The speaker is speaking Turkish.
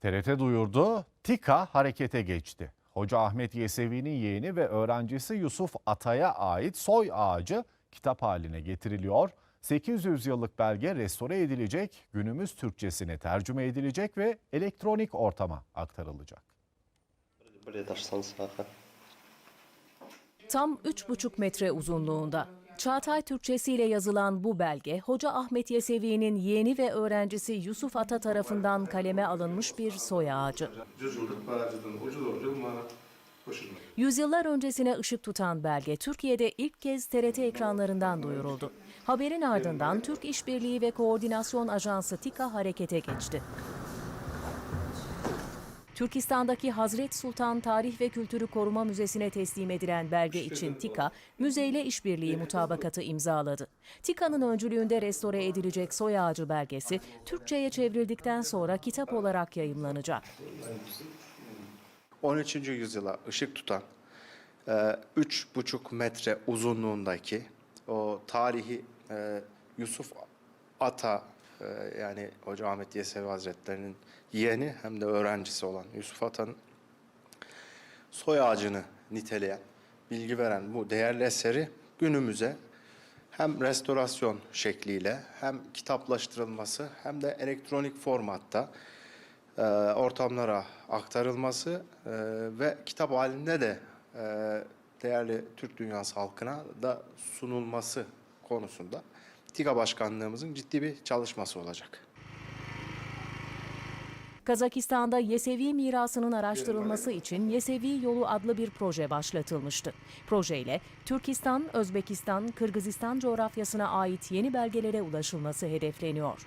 TRT duyurdu, TİKA harekete geçti. Hoca Ahmet Yesevi'nin yeğeni ve öğrencisi Yusuf Atay'a ait soy ağacı kitap haline getiriliyor. 800 yıllık belge restore edilecek, günümüz Türkçesine tercüme edilecek ve elektronik ortama aktarılacak. Tam 3,5 metre uzunluğunda. Çağatay Türkçesiyle yazılan bu belge, Hoca Ahmet Yesevi'nin yeğeni ve öğrencisi Yusuf Ata tarafından kaleme alınmış bir soy ağacı. Yüzyıllar öncesine ışık tutan belge, Türkiye'de ilk kez TRT ekranlarından duyuruldu. Haberin ardından Türk İşbirliği ve Koordinasyon Ajansı TİKA harekete geçti. Türkistan'daki Hazret Sultan Tarih ve Kültürü Koruma Müzesi'ne teslim edilen belge için TİKA, müzeyle işbirliği mutabakatı imzaladı. TİKA'nın öncülüğünde restore edilecek soy ağacı belgesi, Türkçe'ye çevrildikten sonra kitap olarak yayımlanacak. 13. yüzyıla ışık tutan e, 3,5 metre uzunluğundaki o tarihi e, Yusuf Ata e, yani Hoca Ahmet Yesevi Hazretleri'nin yeğeni hem de öğrencisi olan Yusuf Ata'nın soy ağacını niteleyen, bilgi veren bu değerli eseri günümüze hem restorasyon şekliyle hem kitaplaştırılması hem de elektronik formatta e, ortamlara aktarılması e, ve kitap halinde de e, değerli Türk dünyası halkına da sunulması konusunda TİGA Başkanlığımızın ciddi bir çalışması olacak. Kazakistan'da Yesevi mirasının araştırılması için Yesevi Yolu adlı bir proje başlatılmıştı. Projeyle Türkistan, Özbekistan, Kırgızistan coğrafyasına ait yeni belgelere ulaşılması hedefleniyor.